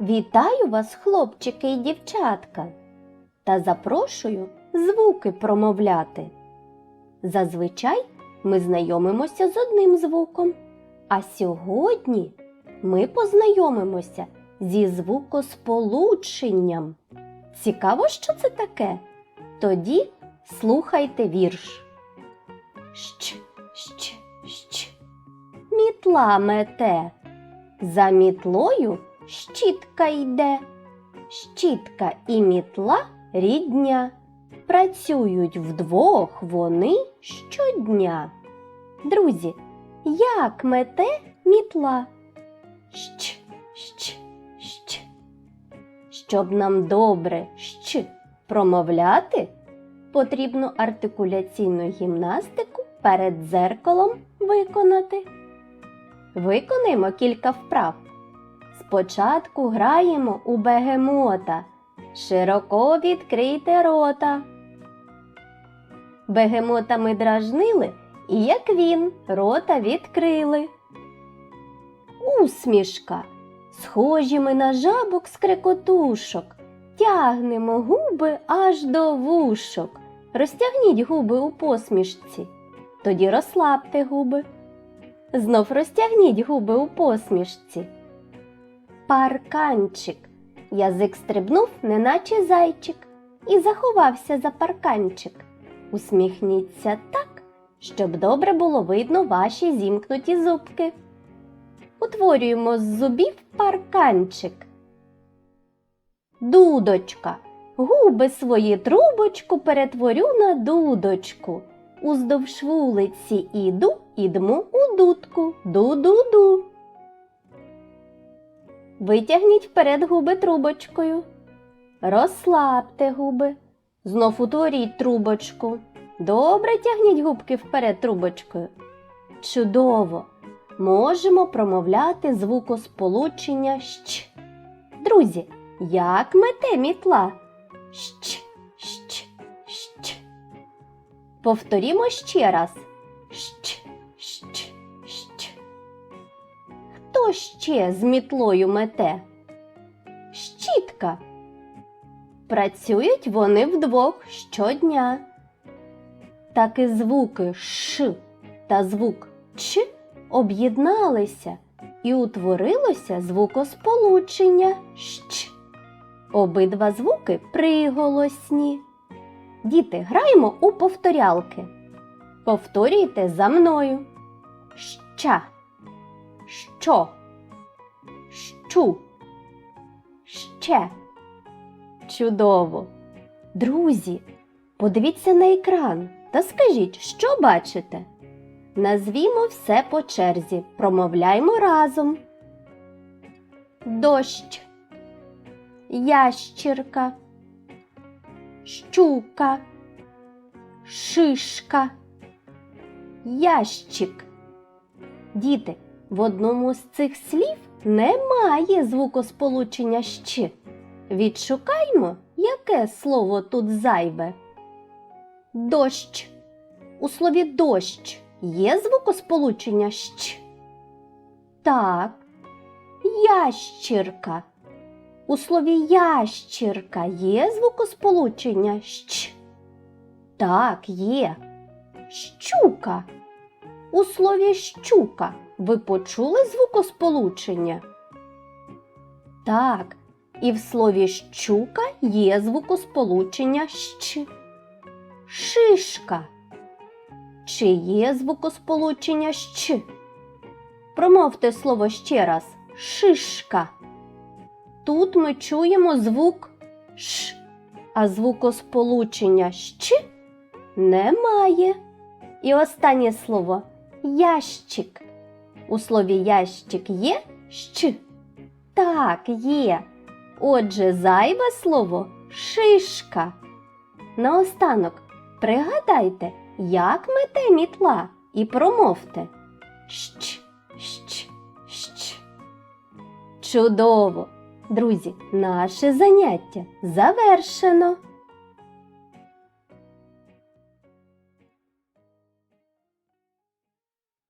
Вітаю вас, хлопчики і дівчатка, та запрошую звуки промовляти. Зазвичай ми знайомимося з одним звуком, а сьогодні ми познайомимося зі звукосполученням. Цікаво, що це таке? Тоді слухайте вірш. Щ, щ, щ. Мітла мете. За мітлою щітка йде. Щітка і мітла рідня. Працюють вдвох вони щодня. Друзі, як мете мітла? Щ, щ, щ. Щоб нам добре щ промовляти, потрібно артикуляційну гімнастику перед дзеркалом виконати. Виконаємо кілька вправ. Спочатку граємо у бегемота. Широко відкрийте рота. Бегемота ми дражнили, і як він, рота відкрили. Усмішка. Схожі ми на жабок з крикотушок. Тягнемо губи аж до вушок. Розтягніть губи у посмішці. Тоді розслабте губи. Знов розтягніть губи у посмішці. Парканчик. Язик стрибнув, неначе зайчик, і заховався за парканчик. Усміхніться так, щоб добре було видно ваші зімкнуті зубки. Утворюємо з зубів парканчик. Дудочка. Губи свої трубочку перетворю на дудочку. Уздовж вулиці іду, ідму у дудку. Ду-ду-ду. Витягніть вперед губи трубочкою. Розслабте губи. Знов утворіть трубочку. Добре тягніть губки вперед трубочкою. Чудово! Можемо промовляти звукосполучення щ. Друзі, як мете мітла? Щ, щ, щ. Повторімо ще раз. Ще з мітлою мете? Щітка. Працюють вони вдвох щодня. Так і звуки ш та звук ч об'єдналися і утворилося звукосполучення щ. Обидва звуки приголосні. Діти, граємо у повторялки. Повторюйте за мною. Ща, що, щу, ще. Чудово. Друзі, подивіться на екран та скажіть, що бачите? Назвімо все по черзі, промовляймо разом. Дощ, ящірка, щука, шишка, ящик. Діти, в одному з цих слів немає звукосполучення щ. Відшукаймо, яке слово тут зайве. Дощ. У слові дощ є звукосполучення щ? Так. Ящірка. У слові ящірка є звукосполучення щ? Так, є. Щука. У слові щука ви почули звукосполучення? Так, і в слові щука є звукосполучення щ. Шишка. Чи є звукосполучення щ? Промовте слово ще раз. Шишка. Тут ми чуємо звук ш, а звукосполучення щ немає. І останнє слово ящик. У слові ящик є щ? Так, є. Отже, зайве слово шишка. Наостанок пригадайте, як мете мітла і промовте щ, щ, щ. Чудово! Друзі, наше заняття завершено.